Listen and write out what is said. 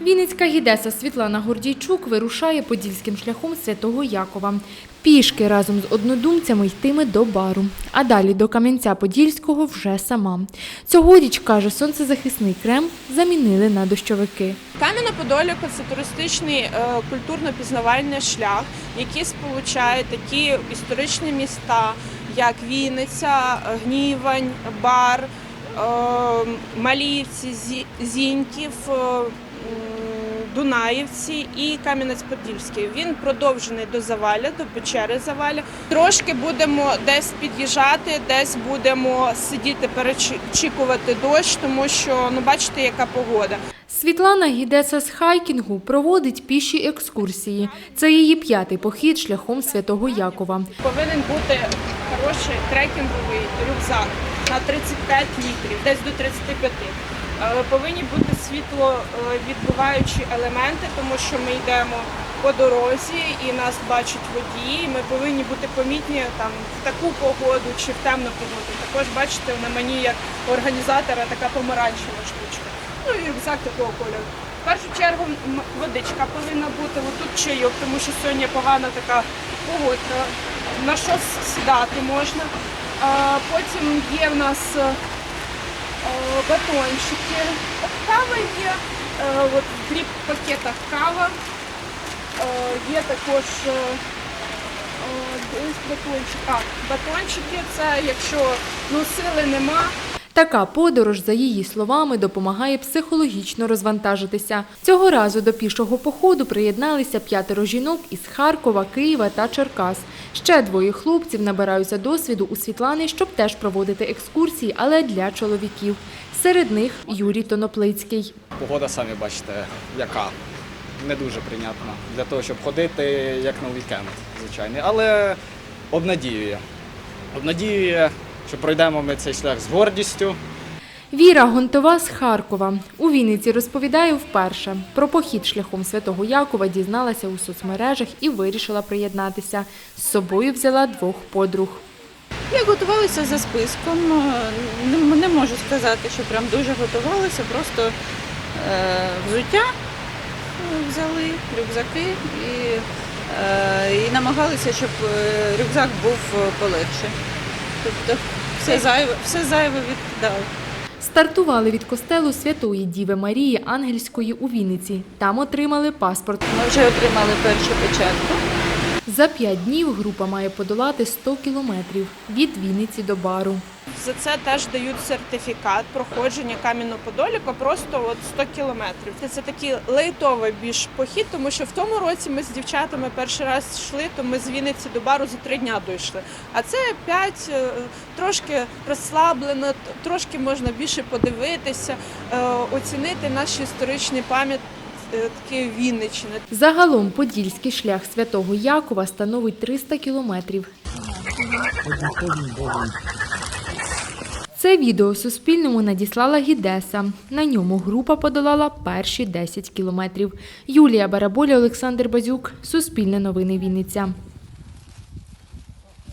Вінницька гідеса Світлана Гордійчук вирушає подільським шляхом Святого Якова. Пішки разом з однодумцями йтиме до бару, а далі до Кам'янця-Подільського вже сама. Цьогоріч, каже, сонцезахисний крем замінили на дощовики. Кам'яно-Подоліко це туристичний е, культурно-пізнавальний шлях, який сполучає такі історичні міста, як Вінниця, е, Гнівань, Бар, е, Маліївці, Зі- Зіньків. Дунаївці і Кам'янець-Подільський. Він продовжений до Заваля, до печери Заваля. Трошки будемо десь під'їжджати, десь будемо сидіти, перечікувати дощ, тому що ну бачите, яка погода. Світлана Гідеса з хайкінгу проводить піші екскурсії. Це її п'ятий похід шляхом Святого Якова. Повинен бути хороший трекінговий рюкзак на 35 літрів, десь до 35. Е, Повинні бути світловідбиваючі елементи, тому що ми йдемо по дорозі і нас бачать водії. Ми повинні бути помітні там в таку погоду чи в темну погоду. Також бачите на мені як організатора така помаранчева штучка. Ну і рюкзак такого кольору. В першу чергу водичка повинна бути, отут чайок, тому що сьогодні погана така погодка. На що сідати можна. Потім є в нас е, е, батончики. Е, от в дріб пакетах кава. Е, Є також е, десь. А, батончики це якщо ну, сили нема, Така подорож, за її словами, допомагає психологічно розвантажитися. Цього разу до пішого походу приєдналися п'ятеро жінок із Харкова, Києва та Черкас. Ще двоє хлопців набираються досвіду у Світлани, щоб теж проводити екскурсії, але для чоловіків. Серед них Юрій Тоноплицький. Погода, самі бачите, яка не дуже прийнятна для того, щоб ходити як на вікенд, звичайний. Але обнадіює. Обнадіює, що пройдемо ми цей шлях з гордістю. Віра Гонтова з Харкова. У Вінниці розповідає вперше. Про похід шляхом Святого Якова дізналася у соцмережах і вирішила приєднатися. З собою взяла двох подруг. Ми готувалися за списком. е, Не, можу сказати, що прям дуже готувалися, просто е, взуття е, взяли, рюкзаки і, і намагалися, щоб рюкзак був полегше. Тобто все зайве, все зайве відкидали. Стартували від костелу Святої Діви Марії Ангельської у Вінниці. Там отримали паспорт. Ми вже отримали першу печатку. За п'ять днів група має подолати 100 кілометрів від Вінниці до бару. За це теж дають сертифікат проходження Кам'яно-Подоліка просто от 100 кілометрів. Це- такий лейтовий більш похід, тому що в тому році ми з дівчатами перший раз йшли, то ми з Вінниці до бару за три дня дійшли. А це п'ять е, трошки розслаблено, трошки можна більше подивитися, е, оцінити наші історичні пам'ятки Вінниччини. Загалом подільський шлях Святого Якова становить 300 кілометрів. Це відео Суспільному надіслала Гідеса. На ньому група подолала перші 10 кілометрів. Юлія Бараболя, Олександр Базюк. Суспільне новини Вінниця.